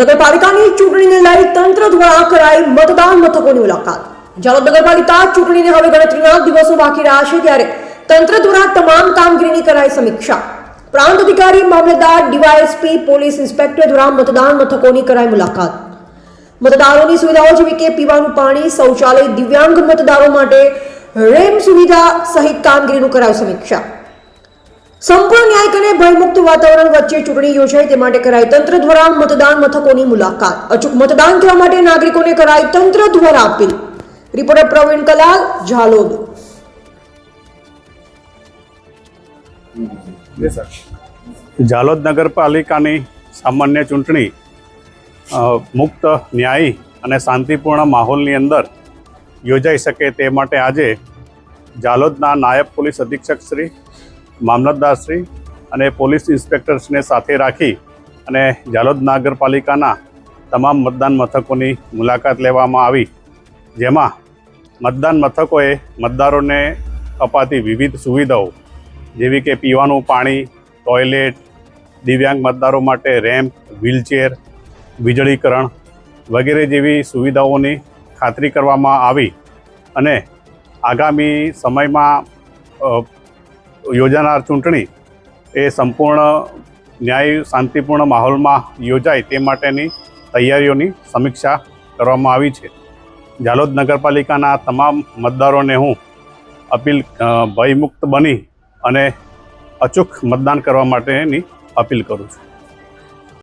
નગરપાલિકાની ચૂંટણીને લઈ તંત્ર દ્વારા કરાઈ મતદાન મથકોની મુલાકાત. જાલોદ નગરપાલિકા ચૂંટણીને હવે ગણતરીના દિવસો બાકી રહ્યા છે, ત્યારે તંત્ર દ્વારા તમામ કામગીરીની કરાઈ સમીક્ષા. પ્રાંત અધિકારી, મામલતદાર, ડીવાયએસપી, પોલીસ ઇન્સ્પેક્ટર દ્વારા મતદાન મથકોની કરાઈ મુલાકાત. મતદારોની સુવિધાઓ જેવી કે પીવાનું પાણી, શૌચાલય, દિવ્યાંગ મતદારો માટે રેમ સુવિધા સહિત કામગીરીનું કરાયું સમીક્ષા. સંપૂર્ણ ન્યાયિક અને ભયમુક્ત વાતાવરણ વચ્ચે ચૂંટણી યોજાય તે માટે કરાઈ તંત્ર દ્વારા મતદાન મથકોની મુલાકાત. અચૂક મતદાન કરવા માટે નાગરિકોને કરાઈ તંત્ર દ્વારા અપીલ. રિપોર્ટર પ્રવીણ કલાલ, ઝાલોદ. ઝાલોદ નગરપાલિકાની સામાન્ય ચૂંટણી મુક્ત, ન્યાયી અને શાંતિપૂર્ણ માહોલની અંદર યોજાઈ શકે તે માટે આજે ઝાલોદના નાયબ પોલીસ અધિક્ષક શ્રી મામલતદાર શ્રી અને પોલીસ ઇન્સ્પેક્ટર્સને સાથે રાખી અને ઝાલોદ નગરપાલિકાના તમામ મતદાન મથકોની મુલાકાત લેવામાં આવી, જેમાં મતદાન મથકોએ મતદારોને અપાતી વિવિધ સુવિધાઓ, જેવી કે પીવાનું પાણી, ટોયલેટ, દિવ્યાંગ મતદારો માટે રેમ્પ, વ્હીલચેર, વીજળીકરણ વગેરે જેવી સુવિધાઓની ખાતરી કરવામાં આવી અને આગામી સમયમાં યોજાનાર ચૂંટણી એ સંપૂર્ણ ન્યાય, શાંતિપૂર્ણ માહોલમાં યોજાય તે માટેની તૈયારીઓની સમીક્ષા કરવામાં આવી છે. ઝાલોદ નગરપાલિકાના તમામ મતદારોને હું અપીલ ભયમુક્ત બની અને અચૂક મતદાન કરવા માટેની અપીલ કરું છું.